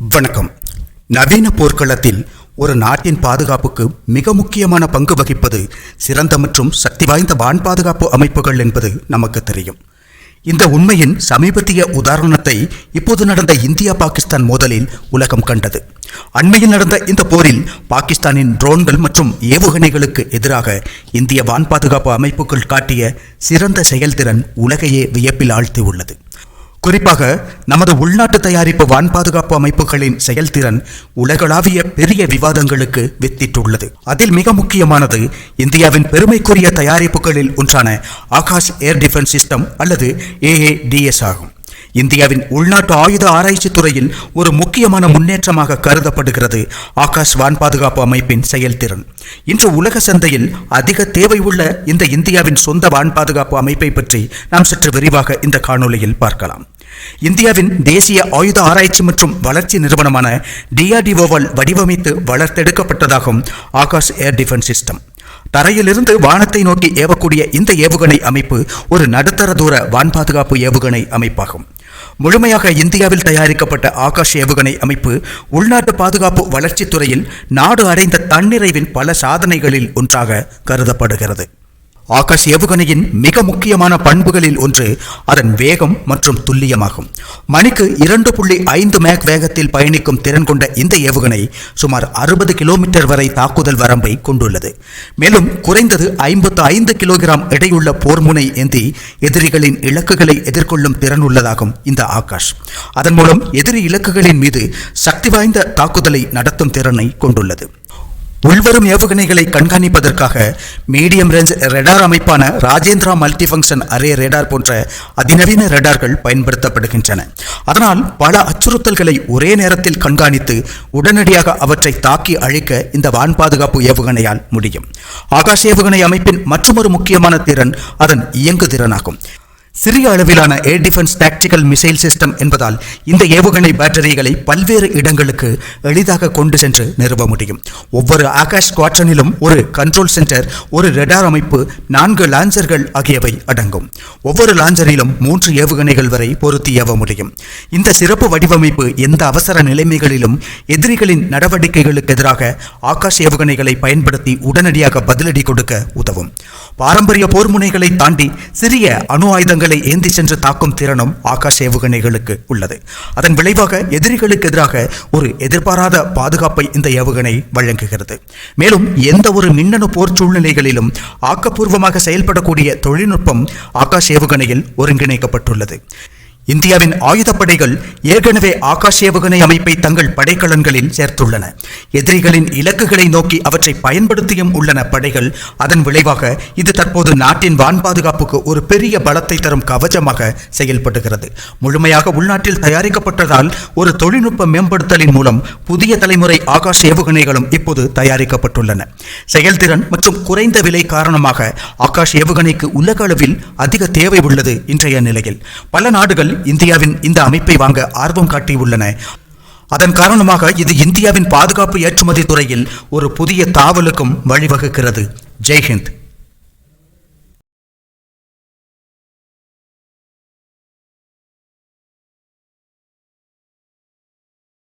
வணக்கம். நவீன போர்க்களத்தில் ஒரு நாட்டின் பாதுகாப்புக்கு மிக முக்கியமான பங்கு வகிப்பது சிறந்த மற்றும் சக்தி வாய்ந்த வான் பாதுகாப்பு அமைப்புகள் என்பது நமக்கு தெரியும். இந்த உண்மையின் சமீபத்திய உதாரணத்தை இப்போது நடந்த இந்தியா பாகிஸ்தான் மோதலில் உலகம் கண்டது. அண்மையில் நடந்த இந்த போரில் பாகிஸ்தானின் ட்ரோன்கள் மற்றும் ஏவுகணைகளுக்கு எதிராக இந்திய வான் பாதுகாப்பு அமைப்புகள் காட்டிய சிறந்த செயல்திறன் உலகையே வியப்பில் ஆழ்த்தி உள்ளது. குறிப்பாக நமது உள்நாட்டு தயாரிப்பு வான் பாதுகாப்பு அமைப்புகளின் செயல்திறன் உலகளாவிய பெரிய விவாதங்களுக்கு வித்திட்டுள்ளது. அதில் மிக முக்கியமானது இந்தியாவின் பெருமைக்குரிய தயாரிப்புகளில் ஒன்றான ஆகாஷ் ஏர் டிஃபென்ஸ் சிஸ்டம் அல்லது ஏஏடிஎஸ் ஆகும். இந்தியாவின் உள்நாட்டு ஆயுத ஆராய்ச்சி துறையில் ஒரு முக்கியமான முன்னேற்றமாக கருதப்படுகிறது ஆகாஷ் வான் பாதுகாப்பு அமைப்பின் செயல்திறன். இன்று உலக சந்தையில் அதிக தேவை உள்ள இந்த இந்தியாவின் சொந்த வான் பாதுகாப்பு அமைப்பை பற்றி நாம் சற்று விரிவாக இந்த காணொளியில் பார்க்கலாம். இந்தியாவின் தேசிய ஆயுத ஆராய்ச்சி மற்றும் வளர்ச்சி நிறுவனமான டிஆர்டிஓவால் வடிவமைத்து வளர்த்தெடுக்கப்பட்டதாகும் ஆகாஷ் ஏர் டிஃபென்ஸ் சிஸ்டம் தரையிலிருந்து வானத்தை நோக்கி ஏவக்கூடிய இந்த ஏவுகணை அமைப்பு ஒரு நடுத்தர தூர வான் பாதுகாப்பு ஏவுகணை அமைப்பாகும். முழுமையாக இந்தியாவில் தயாரிக்கப்பட்ட ஆகாஷ் ஏவுகணை அமைப்பு உள்நாட்டு பாதுகாப்பு வளர்ச்சித் துறையில் நாடு அடைந்த தன்னிறைவின் பல சாதனைகளில் ஒன்றாக கருதப்படுகிறது. ஆகாஷ் ஏவுகணையின் மிக முக்கியமான பண்புகளில் ஒன்று அதன் வேகம் மற்றும் துல்லியமாகும். மணிக்கு இரண்டு புள்ளி ஐந்து மேக் வேகத்தில் பயணிக்கும் திறன் கொண்ட இந்த ஏவுகணை சுமார் அறுபது கிலோமீட்டர் வரை தாக்குதல் வரம்பை கொண்டுள்ளது. மேலும் குறைந்தது ஐம்பத்து ஐந்து கிலோகிராம் எடையுள்ள போர்முனை ஏந்தி எதிரிகளின் இலக்குகளை எதிர்கொள்ளும் திறன் உள்ளதாகும் இந்த ஆகாஷ். அதன் மூலம் எதிரி இலக்குகளின் மீது சக்தி வாய்ந்த தாக்குதலை நடத்தும் திறனை கொண்டுள்ளது. உள்வரும் ஏவுகணைகளை கண்காணிப்பதற்காக மீடியம் ரேஞ்ச் ரெடார் அமைப்பான Rajendra multi function array radar போன்ற அதிநவீன ரேடார்கள் பயன்படுத்தப்படுகின்றன. அதனால் பல அச்சுறுத்தல்களை ஒரே நேரத்தில் கண்காணித்து உடனடியாக அவற்றை தாக்கி அழிக்க இந்த வான் பாதுகாப்பு ஏவுகணையால் முடியும். ஆகாஷ் ஏவுகணை அமைப்பின் மற்றொரு முக்கியமான திறன் அதன் இயங்கு திறனாகும் சிறிய அளவிலான air defence tactical missile system என்பதால் இந்த ஏவுகணை பேட்டரிகளை பல்வேறு இடங்களுக்கு எளிதாக கொண்டு சென்று நிறுவ முடியும். ஒவ்வொரு ஆகாஷ் குவாட்ரனிலும் ஒரு கண்ட்ரோல் சென்டர் ஒரு ரெடார் அமைப்பு நான்கு லான்சர்கள் ஆகியவை அடங்கும். ஒவ்வொரு லான்சரிலும் மூன்று ஏவுகணைகள் வரை பொருத்தி ஏவ முடியும். இந்த சிறப்பு வடிவமைப்பு எந்த அவசர நிலைமைகளிலும் எதிரிகளின் நடவடிக்கைகளுக்கு எதிராக ஆகாஷ் ஏவுகணைகளை பயன்படுத்தி உடனடியாக பதிலடி கொடுக்க உதவும். பாரம்பரிய போர் முனைகளை தாண்டி சிறிய அணு ஆயுதங்கள் ஏந்தி சென்று தாக்கும் திறனும் ஆகாஷ் ஏவுகணைகளுக்கு உள்ளது. அதன் விளைவாக எதிரிகளுக்கு எதிராக ஒரு எதிர்பாராத பாதுகாப்பை இந்த ஏவுகணை வழங்குகிறது. மேலும் எந்த ஒரு மின்னணு போர் சூழ்நிலைகளிலும் ஆக்கப்பூர்வமாக செயல்படக்கூடிய தொழில்நுட்பம் ஆகாஷ் ஏவுகணையில் ஒருங்கிணைக்கப்பட்டுள்ளது. இந்தியாவின் ஆயுதப்படைகள் ஏற்கனவே ஆகாஷ் ஏவுகணை அமைப்பை தங்கள் படைக்கலன்களில் சேர்த்துள்ளன. எதிரிகளின் இலக்குகளை நோக்கி அவற்றை பயன்படுத்தியும் உள்ளன படைகள். அதன் விளைவாக இது தற்போது நாட்டின் வான் பாதுகாப்புக்கு ஒரு பெரிய பலத்தை தரும் கவச்சமாக செயல்படுகிறது. முழுமையாக உள்நாட்டில் தயாரிக்கப்பட்டதால் ஒரு தொழில்நுட்ப மேம்படுத்தலின் மூலம் புதிய தலைமுறை ஆகாஷ் ஏவுகணைகளும் இப்போது தயாரிக்கப்பட்டுள்ளன. செயல்திறன் மற்றும் குறைந்த விலை காரணமாக ஆகாஷ் ஏவுகணைக்கு உலக அளவில் அதிக தேவை உள்ளது இன்றைய நிலையில். பல நாடுகள் நாடுகள் இந்தியாவின் இந்த அமைப்பை வாங்க ஆர்வம் காட்டியுள்ளன அதன் காரணமாக இது இந்தியாவின் பாதுகாப்பு ஏற்றுமதி துறையில் ஒரு புதிய தாவலுக்கும் வழிவகுக்கிறது. ஜெய்ஹிந்த்.